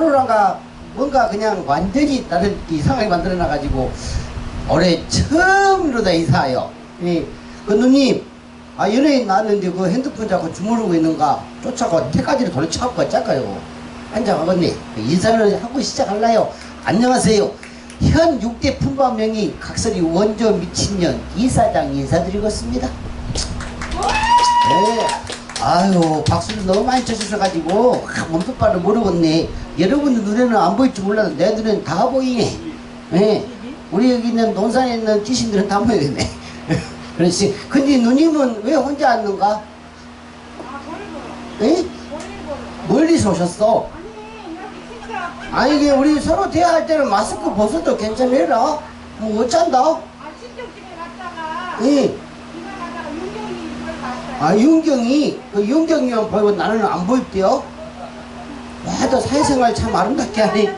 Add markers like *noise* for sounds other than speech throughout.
코로나가 뭔가 그냥 완전히 다른 이상하게 만들어 놔가지고 올해 처음으로 다 이사요. 예. 그 누님, 아 연예인 나왔는데 그 핸드폰 잡고 주무르고 있는가 쫓아가 태까지를 돌려쳐갖고 짤까요. 앉아가겠네. 인사를 하고 시작할라요. 안녕하세요. 현 6대 품바명이 각설이 원조 미친년 이사장 인사드리겠습니다. 네. 아유 박수를 너무 많이 쳐주셔가지고 아, 몸뚱발을 모르겠네 여러분들 눈에는 안 보일지 몰라도 내 눈에는 다 보이네 네. 우리 여기 있는 논산에 있는 지신들은 다 보이네 *laughs* 그렇지 근데 누님은 왜 혼자 왔는가? 아, 보러. 에? 머리 보러. 멀리서 오셨어 아니, 이게 우리 서로 대화할 때는 마스크 벗어도 괜찮으라 뭐 어쩐다? 아. 예. 아 윤경이 그 윤경이만 보이고 나는 안 보일게요. 와도 사회생활 참 아름답게 하네.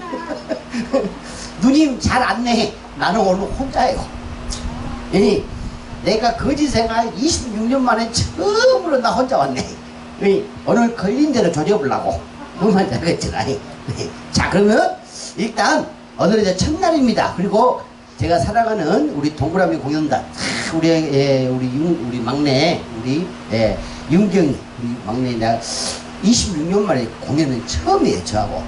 *laughs* 누님 잘 안내. 나는 오늘 혼자예요. 예. 내가 거지 생활 26년 만에 처음으로 나 혼자 왔네. 예. 오늘 걸린 대로 조져보려고. 그만 잘겠잖아. 자 그러면 일단 오늘 이제 첫날입니다. 그리고 제가 사랑하는 우리 동그라미 공연단 아, 우리 예, 우리 윤, 우리 막내 우리 예, 윤경이 우리 막내 내가 26년 만에 공연은 처음이에요 저하고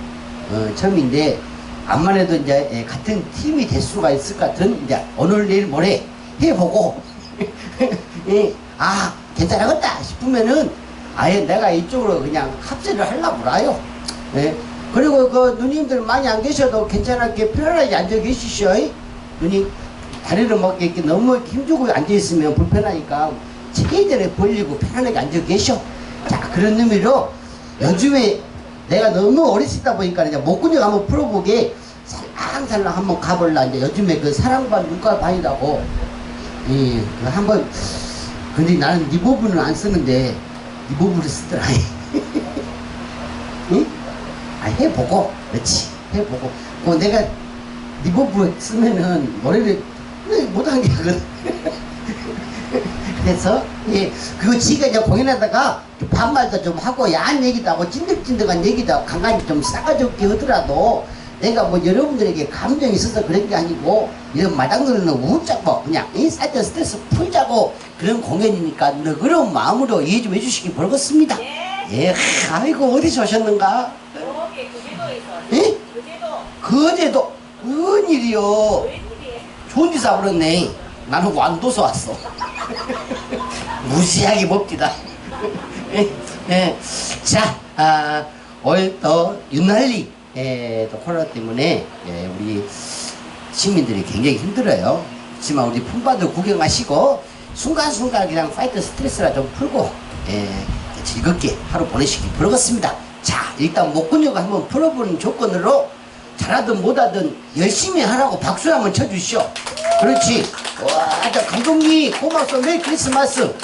어, 처음인데 암만 해도 이제 예, 같은 팀이 될 수가 있을 것 같은 이제 오늘 내일 모레 해보고 *laughs* 예, 아 괜찮아겠다 싶으면은 아예 내가 이쪽으로 그냥 합세를 하려고 그래요. 예. 그리고 그 누님들 많이 안 계셔도 괜찮게 편안하게 앉아 계시셔 누님 다리를 막 이렇게 너무 힘주고 앉아 있으면 불편하니까 체계대로 벌리고 편안하게 앉아 계셔. 자 그런 의미로 요즘에 내가 너무 있다 보니까 이제 목근육 한번 풀어보게 살랑살랑 한번 가볼라. 이제 요즘에 그 사랑반 눈가반이라고. 예, 그 한번 근데 나는 이 부분은 안 쓰는데 이 부분을 쓰더라. *laughs* 응? 아 해보고. 그렇지. 해보고. 뭐 내가 네 부분 쓰면은 노래를 못한 게 하거든 *laughs* 그래서 예 그거 지가 이제 공연하다가 좀 반말도 좀 하고 야한 얘기도 하고 찐득찐득한 얘기도 하고 간간히 좀 싸가지없게 하더라도 내가 뭐 여러분들에게 감정이 있어서 그런 게 아니고 이런 마당들은 웃자고 그냥 인사이드 스트레스 풀자고 그런 공연이니까 너그러운 마음으로 이해 좀 해주시기 바라겠습니다 예. 예 아이고 어디서 오셨는가 여기 그제도에서. 예? 그제도. 그제도 웬일이요 웬일이에요? 좋은 데서 와버렸네 나는 완도서 왔어 *laughs* 무시하게 봅디다. 예, 예. 자 아, 오늘 또 유난리 예, 또 코로나 때문에 예, 우리 시민들이 굉장히 힘들어요. 하지만 우리 품바도 구경하시고 순간순간 그냥 파이터 스트레스라 좀 풀고 예, 즐겁게 하루 보내시기 바라겠습니다. 자 일단 목근육 한번 풀어보는 조건으로 잘하든 못하든 열심히 하라고 박수 한번 쳐주시오. 그렇지. 와, 저 감독님 고맙소. 메리 크리스마스.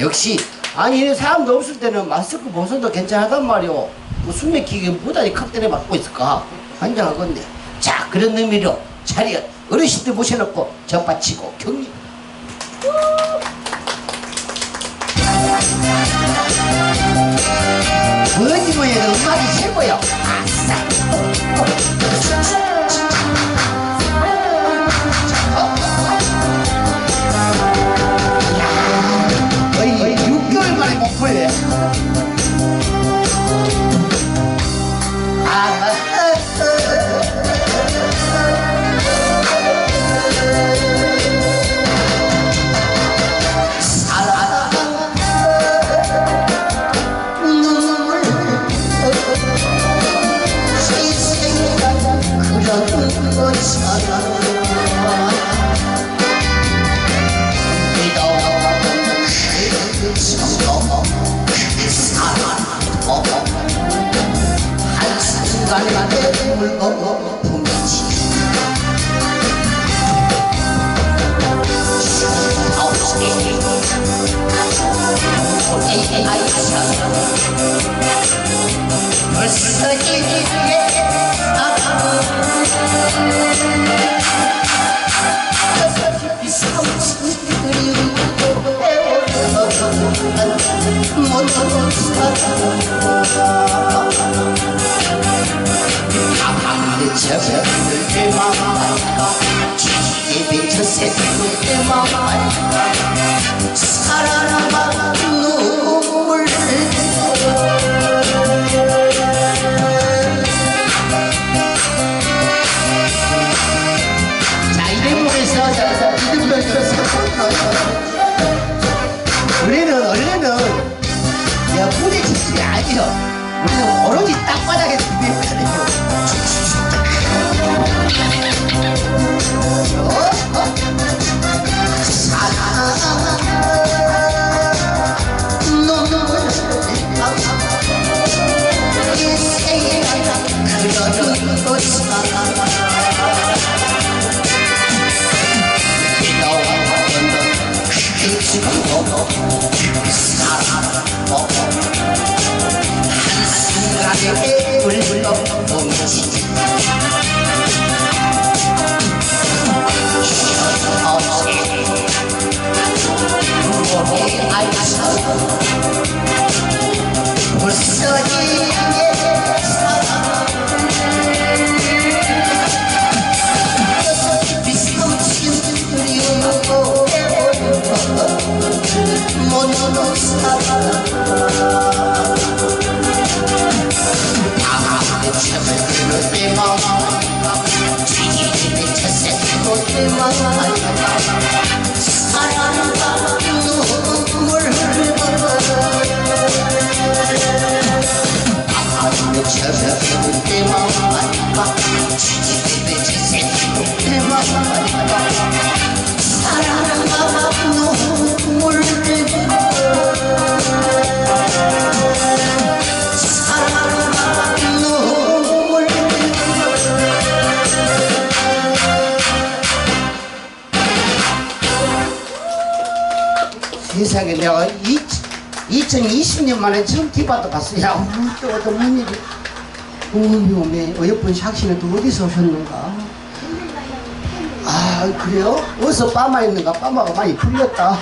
역시 아니 사람도 없을 때는 마스크 벗어도 괜찮하단 말이오. 뭐숨 막히게 못하니 칵테일 맞고 있을까? 환장하건데. 자 그런 의미로 차렷 어르신들 모셔놓고 접바치고 격리. 뭐니 뭐니 음악이 최고요. 아싸. 우리는 원래는 야 부딪히지 아니요 우리는 오로지 땅바닥에 준비했거든요 세상에 내가 이, 2020년 만에 처음 디바도 봤어 야또 어떤 무슨 일이? 어미 어미 어여쁜 샥신은 또 어디서 오셨는가? 아 그래요? 어디서 빠마 있는가? 빠마가 많이 풀렸다.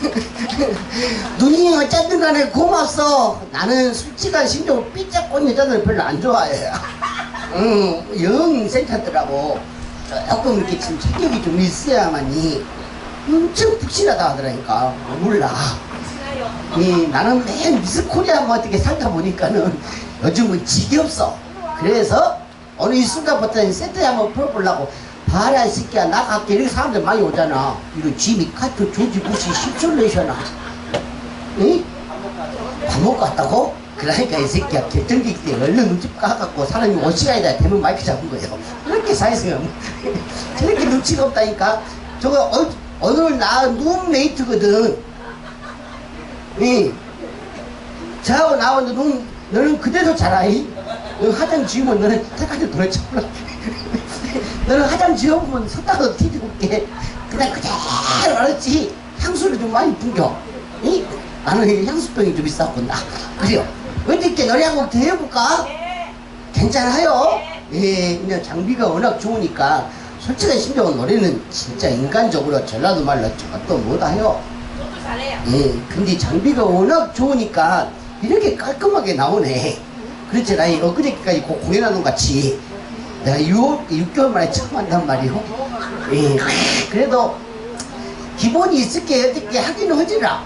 *laughs* 누님 어쨌든 간에 고맙소. 나는 솔직한 심정으로 삐짝꼰 여자들 별로 안 좋아해. *laughs* 응, 영 센터더라고 조금 이렇게 좀 체격이 좀 있어야만이 엄청 푹신하다 하더라니까 몰라. 이 나는 맨 미스 코리아 뭐 어떻게 살다 보니까는 요즘은 지겹어. 그래서 어느 이 순간부터 세트에 한번 풀어보려고 이 새끼야 나 갈게 이렇게 사람들 많이 오잖아. 이런 지미 카트 조지 부시 십솔레이션아. 응? 밥 먹고 왔다고? 그러니까 이 새끼야 결정기 때 얼른 눈치 까갖고 사람이 오시간이다 되면 마이크 잡은 거예요. 그렇게 사회생활 *laughs* 저렇게 눈치가 없다니까. 저거 어, 오늘 나눈 메이트거든. 이 저하고 나오는데 넌, 너는 그대로 자라이. 너 화장 지우면 너는 택하지 돌아쳐버려. *laughs* 너는 화장 지워보면 손가락 뒤집을게. 그냥 그대로 알았지. 향수를 좀 많이 풍겨. 이? 나는 향수병이 좀 있었고 나. 그래요. 어떻게 노래 한곡더 해볼까? 네. 괜찮아요? 예, 그냥 장비가 워낙 좋으니까 솔직한 심정은 노래는 진짜 인간적으로 전라도 말로 저것도 못해요. 저도 잘해요. 예, 근데 장비가 워낙 좋으니까 이렇게 깔끔하게 나오네. 그렇지, 나 고- 공연하는 것 같이 내가 6, 6개월 만에 처음 한단 말이요. 예, 그래도 기본이 있을 게 어떻게 하기는 하지라.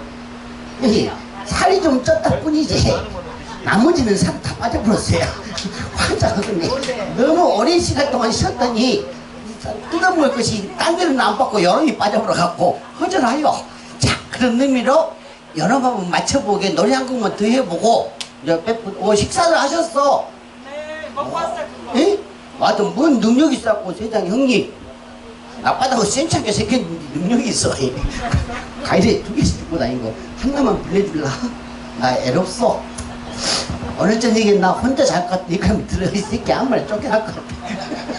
예, 살이 좀 쪘다 뿐이지. 나머지는 살 다 빠져버렸어요. *laughs* 환장하겠네. 너무 오랜 시간 동안 쉬었더니 뜯어먹을 것이 딴 데는 안 받고 여름이 빠져버려갖고 허전하요. 자, 그런 의미로 여러 번 맞춰보게 노래 한 곡만 더 해보고 이제 어, 식사를 하셨어. 네. 먹고 왔어요. 그거. 에? 와도 뭔 능력이 있었고 세상 형님 아빠다고 센차게 생겼는데 능력이 있어 *laughs* 가이드 두 개씩 듣고 다니고 하나만 빌려줄라 나 애롭소 어느 저녁에 나 혼자 잘것 이거 들어 이 새끼 아무 말 쫓겨날 것 같아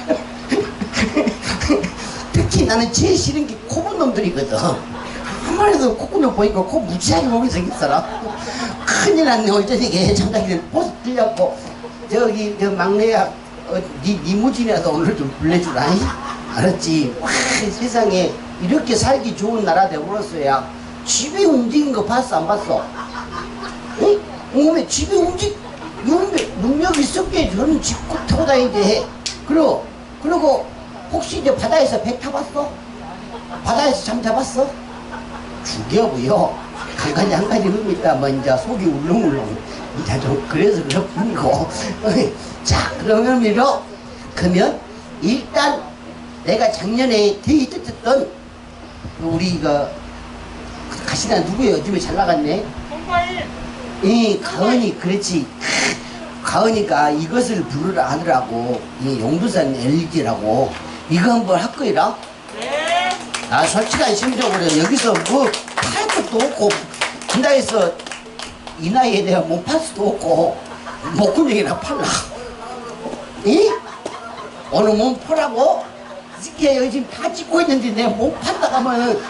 나는 제일 싫은 게 코본 놈들이거든. 한 마리도 콧구멍 보니까 코 무지하게 보게 생겼어라. 큰일 났네 저녁에 장가기를 버스 들렸고 저기 저 막내야 어, 니 리무진이라도 오늘 좀 불러주라. 이? 알았지? 와 세상에. 이렇게 살기 좋은 나라 되버렸어야. 집이 움직인 거 봤어 안 봤어? 응? 몸에 집이 움직 능력, 능력이 섞여 저는 직구 타고 다니는데 그리고 그리고 혹시 이제 바다에서 배 타봤어? 바다에서 잠 자봤어? 죽여고요 한 가지 한 가지 흡니다 뭐 이제 속이 울렁울렁 이제 좀 그래서 그렇군요 자 그러면 이러 그러면 일단 내가 작년에 데이트 했던 우리 그 가시나 누구예요? 요즘에 잘 나갔네 공과일. 이 가은이 그렇지 가은이가 이것을 부르라 하더라고 이 용두산 LG라고 이거 한번 할 거이라 네. 나 솔직한 심정으로 여기서 뭐 팔 것도 없고 분당에서 이 나이에 내가 못 팔 수도 없고 목구멍이나 팔라 이? 오늘 못 팔라고? 이게 요즘 다 찍고 있는데 내가 못 판다 가면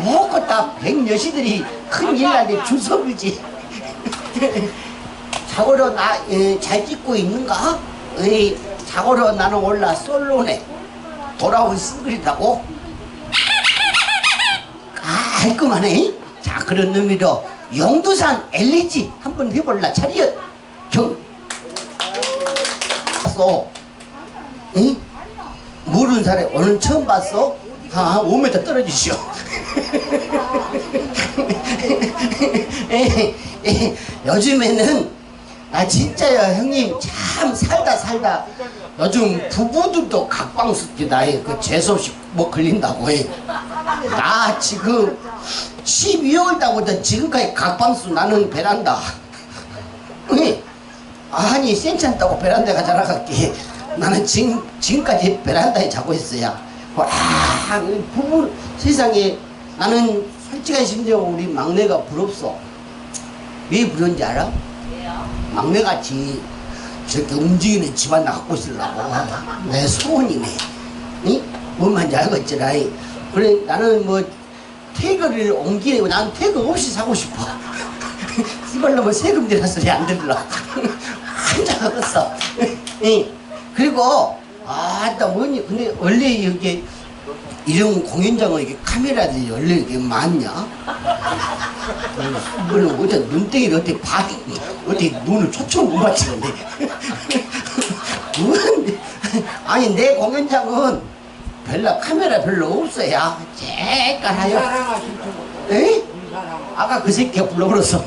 뭐고 다 백여시들이 큰일 줄 서불지 자고로 나 잘 찍고 있는가? 자고로 나는 올라 솔로네 돌아온 싱글이라고 깔끔하네 자 그런 의미로 용두산 엘리지 한번 해볼라 차리엇 경 봤어 응? 모르는 사람 오늘 처음 봤어? 한 5m 떨어지시오 요즘에는 아 진짜요 형님. 참 살다 살다. 요즘 부부들도 각방스럽게 나의 그 재수없이 뭐 걸린다고 해나 지금 12월 달부터 지금까지 각방수 나는 베란다. 응? 아니 센찮다고 베란다가 자라갔기. 나는 지금, 지금까지 베란다에 자고 있어요 와 부부 세상에 나는 솔직한 심정 우리 막내가 부럽소. 왜 부러운지 알아? 막내같이 저렇게 움직이는 집안 갖고 있으려고. 내 소원이네. 이? 뭔말인지 알겠지라. 그래 나는 뭐 태그를 옮기고 난 태그 없이 사고 싶어. *laughs* 이걸로 뭐 세금 내라 소리 안 들으려 한자가겠어. *laughs* 그리고 아따 뭐니 근데 원래 여기 이런 공연장은 이게 카메라들이 원래 이게 많냐? 이거는 어째 눈덩이를 어떻게 봐 어떻게 눈을 초점 못 맞추는데. 뭔- 아니 내 공연장은 별로 카메라 별로 없어야 쬐깔하여 에? 아까 그 새끼가 불러버렸어.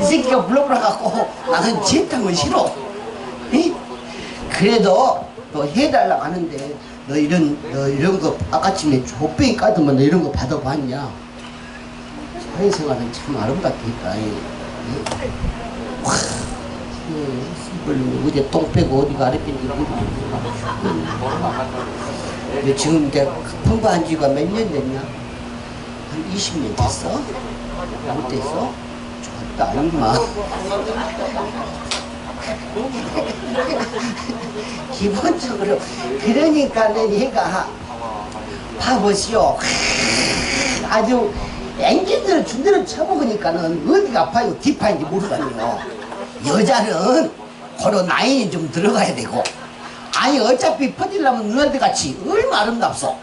이 새끼가 불러버려갖고 나는 지탄건 싫어. 에? 그래도 너 해달라고 하는데 너 이런 너 이런 거 아까쯤에 조병이 까더만 너 이런 거 받아봤냐 사회생활은 참 아름답게 했다 이. 이. 와, 이 씨발, 어제 똥 빼고 어디가 아랫배인지 모르겠네 지금 이제 통과한 지가 몇 년 됐냐 한 20년 됐어? 못 됐어? 좋았다 임마 *laughs* 기본적으로 그러니까 는 얘가 봐보시오 아주 엔진들을 준대로 쳐먹으니까는 어디가 아파요 뒷파인지 모르겠네요 여자는 고로 나인이 좀 들어가야 되고 아니 어차피 퍼질라면 누나들 같이 얼마 아름답소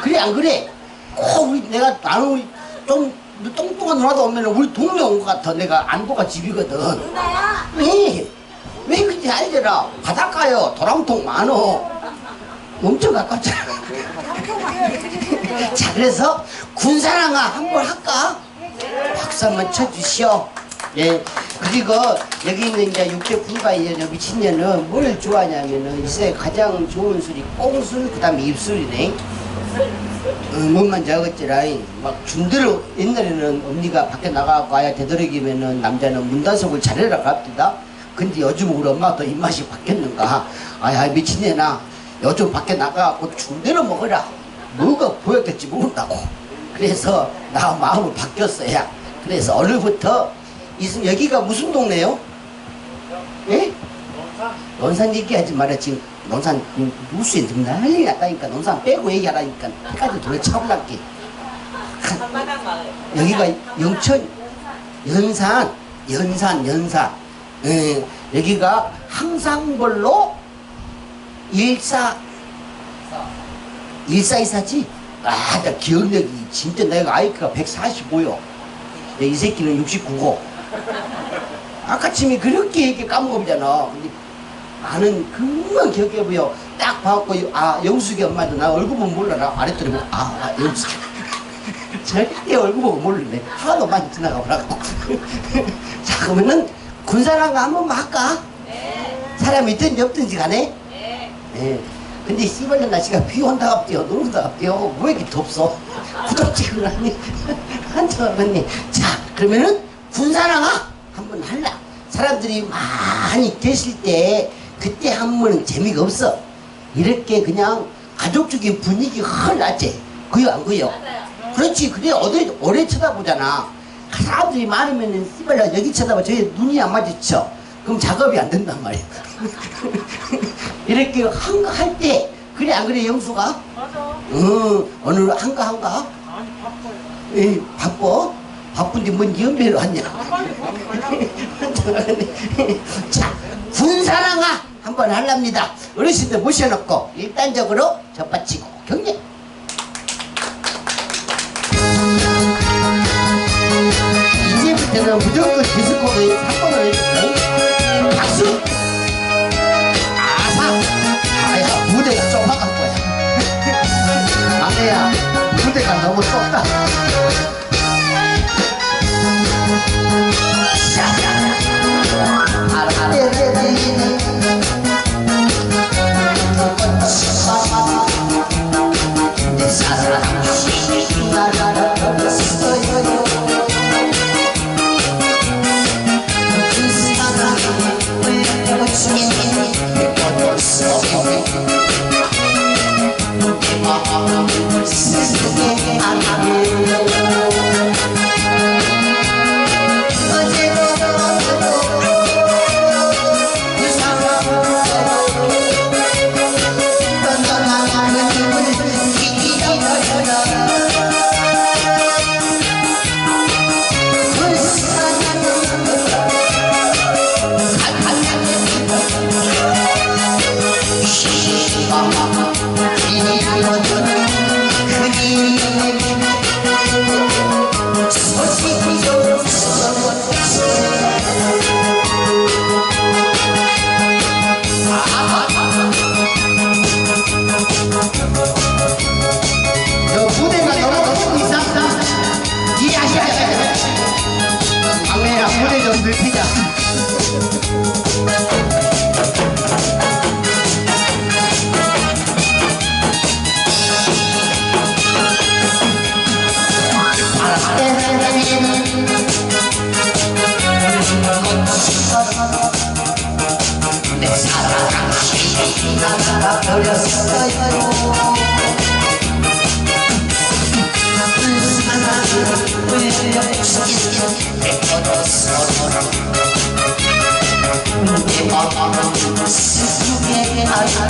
그래 안 그래 꼭 우리 내가 나는 우리 좀 뚱뚱한 누나도 오면 우리 동네 온 것 같아 내가 안도가 집이거든 누나야. 왜? 왜 그런지 알잖아. 바닷가요. 도랑통 많어. 엄청 가깝잖아. 자, 그래서 군사랑아 한번 할까? 박수 한번 쳐주시오. 예. 그리고 여기 있는 이제 육대 불가의 저 미친년은 뭘 좋아하냐면은 이 세상에 가장 좋은 술이 꽁술, 그 다음에 입술이네. 어, 뭔만 적었지라 막 준대로 옛날에는 언니가 밖에 나가고 아야 되도록이면은 남자는 문단속을 잘해라 갑니다 근데 요즘 우리 엄마도 입맛이 바뀌었는가 아야 미친애나 요즘 밖에 나가고 준대로 먹어라 뭐가 보였겠지 모른다고. 그래서 나 마음을 바뀌었어요 그래서 오늘부터 이승 여기가 무슨 동네요? 예? 논산 얘기하지 마라. 지금 논산 뉴스에 지금 난리 났다니까. 논산 빼고 얘기하라니까. 끝까지 돌려 차올랐게. 여기가 영천 연산 연산 연산. 예, 여기가 항상벌로 일사 일사이사지 아 나 기억력이 진짜 내가 아이크가 145요 이 새끼는 69고 아까침이 그렇게 이렇게 까먹었잖아. 근데 나는 금방 기억해 보여. 딱 봐갖고, 아, 영숙이 엄마도 나 얼굴 보면 몰라라. 아랫도리 보고, 아, 아 영숙이. *laughs* 절대 얼굴 보고 모르네. 하도 많이 지나가 보라고. *laughs* 자, 그러면은 군사랑 한 번만 할까? 사람이 있든지 없든지 간에. 예. 근데 씨발년 날씨가 비 온다 갑디요, 놀다 갑디요. 왜 이렇게 덥소? 구독지을 하니? *laughs* 한참 하니. 자, 그러면은 군사랑아 한번 할라. 사람들이 많이 계실 때 그때 하면은 재미가 없어. 이렇게 그냥 가족적인 분위기 흘났지. 그요 안 그요? 맞아요. 그렇지. 그래 어디 오래 쳐다보잖아. 사람들이 많으면은 씨발년 여기 쳐다봐. 저희 눈이 안 마주쳐. 그럼 작업이 안 된단 말이야. *laughs* 이렇게 한가 할때 그래 안 그래 영수가? 맞아. 응 오늘 한가 한가? 아니 바빠요. 에 바빠? 바쁜데 뭔 연배로 왔냐? 아. *laughs* 자 군사랑아 한번 할랍니다. 어르신들 모셔놓고 일단적으로 접받치고 경례. 이제부터는 무조건 디스코의 사건을 무대가 너무 좁다. 자, 내 사랑 나가었어요 그 사랑을 외치니 뻗었어 내 마음을 스스로 무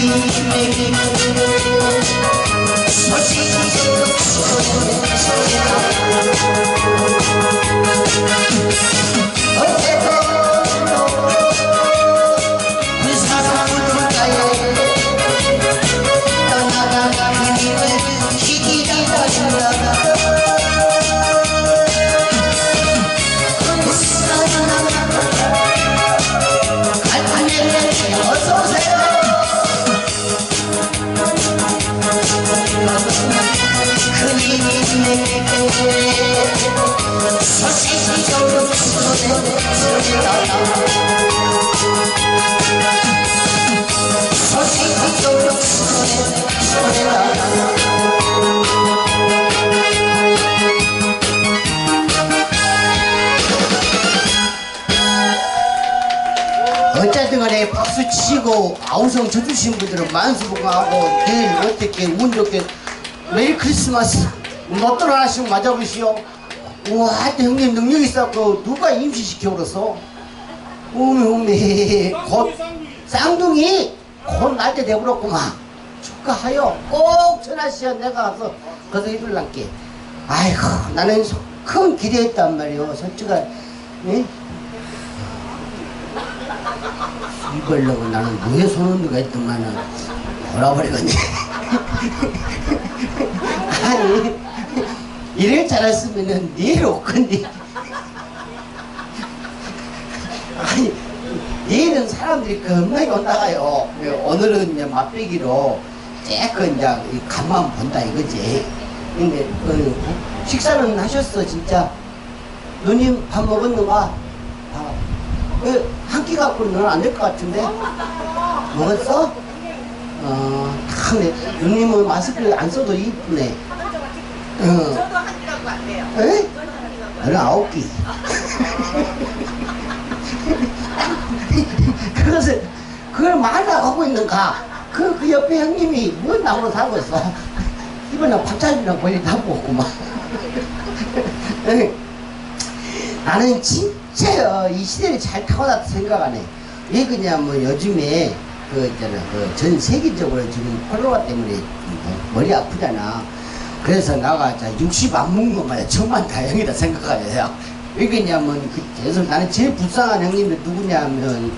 그 치고 아우성 쳐주신 분들은 만수복하고 내일 어떻게 운 좋게 메리 크리스마스 로또를 하나씩 맞아보시오. 우와 형님 능력 있었고 누가 임시시켜 그랬어? 우미 곧 쌍둥이 곧날때 되버렸구만. 축하하여. 꼭 전하시어 내가 가서 거기서 입을란게. 아이고 나는 소- 큰 기대했단 말이오. 솔직히 예? 입으려고 나는 뭐에 손은두가 했더만은 돌아버리겠네 아니 이럴 줄 알았으면은 내일 올 건데 아니 얘는 사람들이 겁나게 온다가요. 오늘은 이제 맛배기로 쬐끔 이제 이 간만 본다 이거지. 근데 어, 식사는 하셨어 진짜? 누님 밥 먹었는가 아, 한 끼 갖고는 너는 안될 것 같은데 먹었어? 어, 참, 누님은 마스크를 안 써도 이쁘네. 어, 저도 한 끼라고 안 돼요. 에? 너는 아홉 끼. *laughs* 그것을, 그걸 말라고 하고 있는가? 그, 그 옆에 형님이 뭔 나무로 살고 있어? 이번에 밥차리랑 거의 다 먹었구만. *laughs* 나는 진 짜 어, 이 시대를 잘 타고났다 생각하네. 왜 그냐면 요즘에 그 있잖아 그 전 세계적으로 지금 콜로나 때문에 뭐 머리 아프잖아. 그래서 나가 60 안 먹는 것만 정말 다행이다 생각하네요. 왜 그러냐면 그 그래서 나는 제일 불쌍한 형님이 누구냐면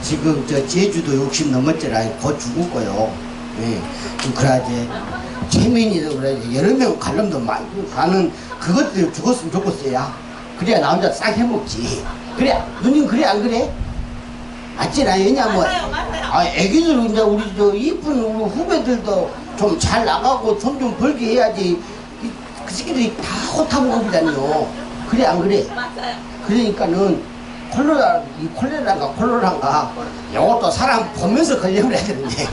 지금 저 제주도 60 넘었잖아. 곧 죽을 거요. 예. 그래야지 최민이도 그래야지 여러 명 갈름도 많고 가는 그것들 죽었으면 좋겠어요. 그래야 나 혼자 싹 해먹지. 그래 누님 그래 안 그래? 맞지나 왜냐면 맞아요, 맞아요. 아 애기들 이제 우리 저 이쁜 우리 후배들도 좀 잘 나가고 돈 좀 벌게 해야지 이- 그 새끼들이 다 호타먹업이다니요 그래 안 그래? 맞아요. 그러니까는 콜로라 이 콜레라인가 콜로라인가 이것도 사람 보면서 걸려고 해야 되는데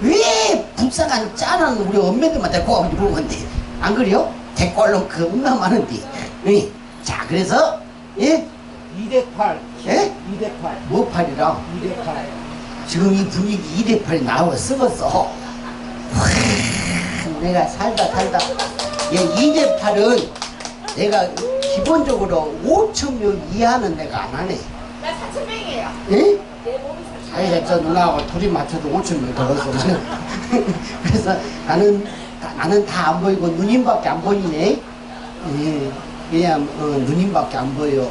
왜 불쌍한 짠한 우리 엄매들만 데리고 그런 건데 안 그래요? 올면 겁나 많은데 예. 자 그래서 예? 2대8 예? 2대8 뭐 팔이라? 2대8 지금 이 분위기 2대8이 나와 썩었어 와, 내가 살다 살다. 얘 2대8은 내가 기본적으로 5천명 이하는 내가 안 하네. 나 사천명이에요. 예? 아니 저 누나하고 둘이 맞춰도 5천 명 들었어 *laughs* 그래서 나는 다- 나는 다 안 보이고 누님밖에 안 보이네. 예, 그냥 어, 누님밖에 안 보여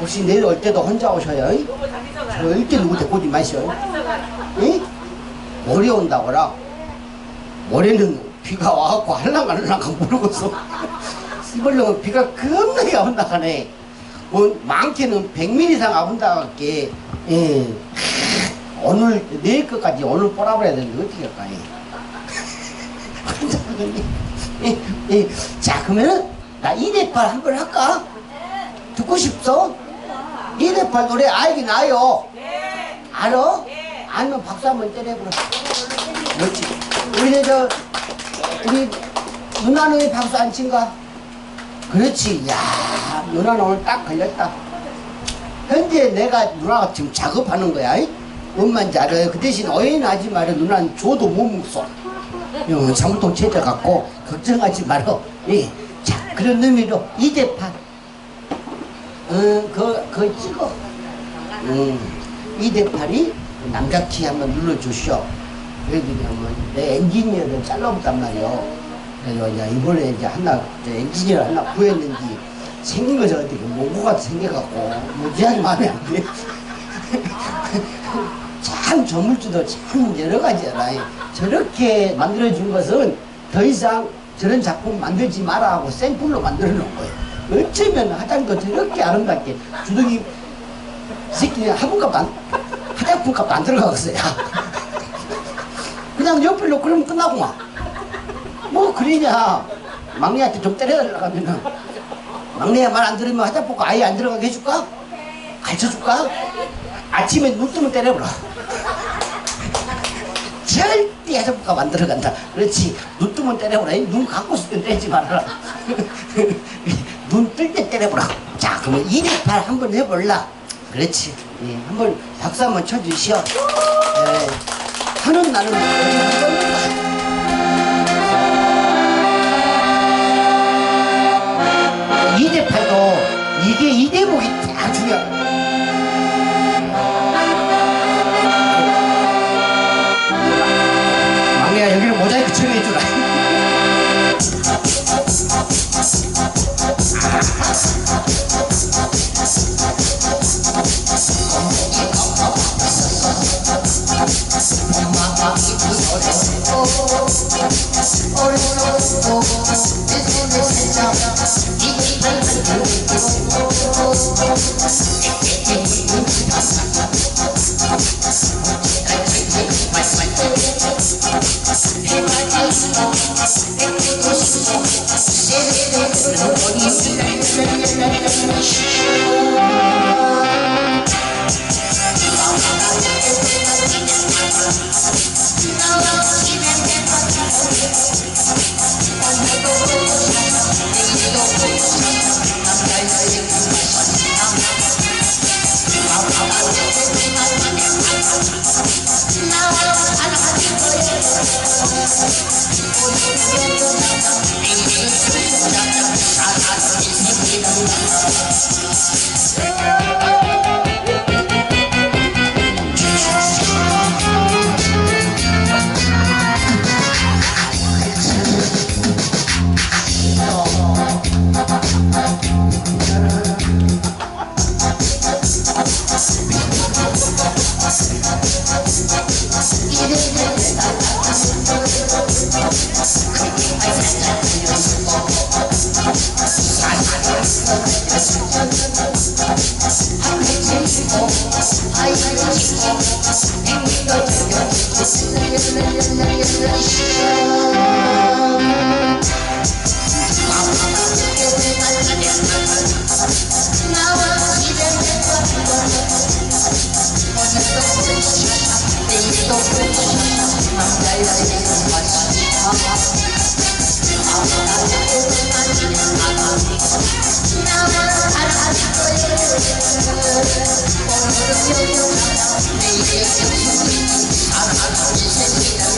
혹시 내일 올 때도 혼자 오셔요? 다니잖아요. 절대 누구 데리고 오지 다니잖아요. 예? 모레 온다고라 모레는 비가 와갖고 할랑가 할랑가 모르겠어 이벌렁은 비가 겁나게 온다 하네 뭐 많게는 100mm 이상 와본다 할게 예. 오늘 내일 것까지 오늘 뽑아버려야 되는데 어떻게 할까 예. *laughs* 예. 자 그러면은 나 2대8 한번 할까? 듣고 싶소? 2대8 노래 알긴 나요? 네. 알면 박수 한 번 때려보라. 그렇지. 우리 저 우리 누나는 왜 박수 안 친가? 그렇지. 야 누나는 오늘 딱 걸렸다. 현재 내가 누나가 지금 작업하는 거야. 말인지 알아요? 그 대신 오해는 하지 말아. 누나는 줘도 못 먹어. 어, 장부통 찾아갖고 걱정하지 말어. 예. 자 그런 의미로 2대8. 어, 그, 그 찍어. 음, 2대8이 남자 키 한번 눌러주시오. 왜그러냐면 내 엔지니어를 잘라봤단 말이오. 그래서 이제 이번에 이제 하나, 저 엔지니어 하나 구했는지 생긴 것이 어떻게 몽고가 생겨갖고 무지하게 마음에 안 돼. *laughs* 참 조물주도 참 여러 가지잖아. 저렇게 만들어준 것은 더 이상 저런 작품 만들지 마라 하고 샘플로 만들어 놓은 거예요. 어쩌면 화장도 저렇게 아름답게 주둥이 이 새끼 화분값도 안, 화장품값도 안 들어가겠어요. *laughs* 그냥 옆에 놓고 그러면 끝나구만. 뭐 그러냐. 막내한테 좀 때려달라고 하면은 막내야 말 안 들으면 화장품값 아예 안 들어가게 해줄까? 가르쳐줄까? 아침에 눈 뜨면 때려버려. *laughs* 절 대 화장품값 안 들어 간다. 그렇지. 눈 뜨면 때려버려. 눈 감고 때 때리지 말아라. *laughs* 눈 뜰 때 때려보라. 자, 그러면 2대8 한번 해볼라. 그렇지. 예, 한번 박수 한번 쳐주시오. 예, 하는 나는 I'm